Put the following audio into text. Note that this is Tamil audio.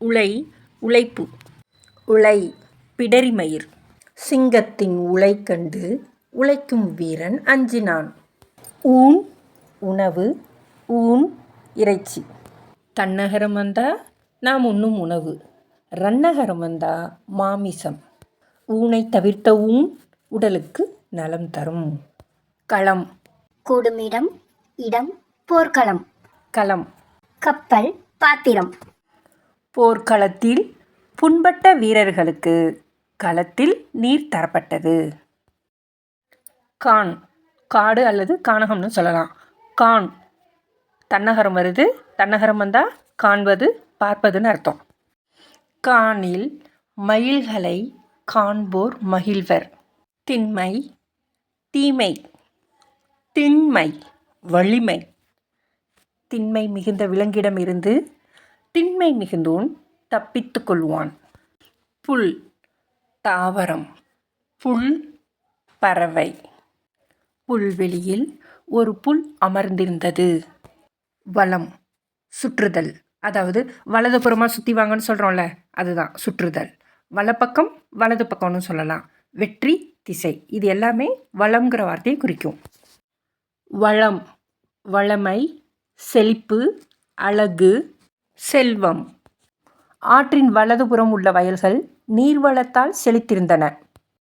உழை உழைப்பு. உழை பிடரிமயிர். சிங்கத்தின் உழை கண்டு உழைக்கும் வீரன் அஞ்சினான். ஊன் உணவு ஊன் இறைச்சி. தன்னகரம் வந்தா நாம் உண்ணும் உணவு. ரன்னகரம் வந்தா மாமிசம். ஊனை தவிர்த்த ஊன் உடலுக்கு நலம் தரும். களம். கூடுமிடம் இடம் போர்க்களம். களம். கப்பல் பாத்திரம். போர்க்களத்தில் புண்பட்ட வீரர்களுக்கு களத்தில் நீர் தரப்பட்டது. கான் காடு அல்லது கானகம்னு சொல்லலாம். கான் தன்னகரம் வருது. தன்னகரம் வந்தால் காண்பது பார்ப்பதுன்னு அர்த்தம். கானில் மயில்களை காண்போர் மகிழ்வர். திண்மை தீமை. திண்மை வலிமை. திண்மை மிகுந்த விலங்கிடம் இருந்து திண்மை மிகுந்தோன் தப்பித்து கொள்வான். புல் தாவரம் புல் பறவை. புல்வெளியில் ஒரு புல் அமர்ந்திருந்தது. வளம் சுற்றுதல். அதாவது வலது புறமாக சுற்றி வாங்கன்னு சொல்கிறோம்ல அதுதான் சுற்றுதல். வலப்பக்கம் வலது பக்கம்னு சொல்லலாம். வெற்றி திசை. இது எல்லாமே வளம்ங்கிற வார்த்தையை குறிக்கும். வளம் வளமை செழிப்பு அழகு செல்வம். ஆற்றின் வலதுபுறம் உள்ள வயல்கள் நீர்வளத்தால் செழித்திருந்தன.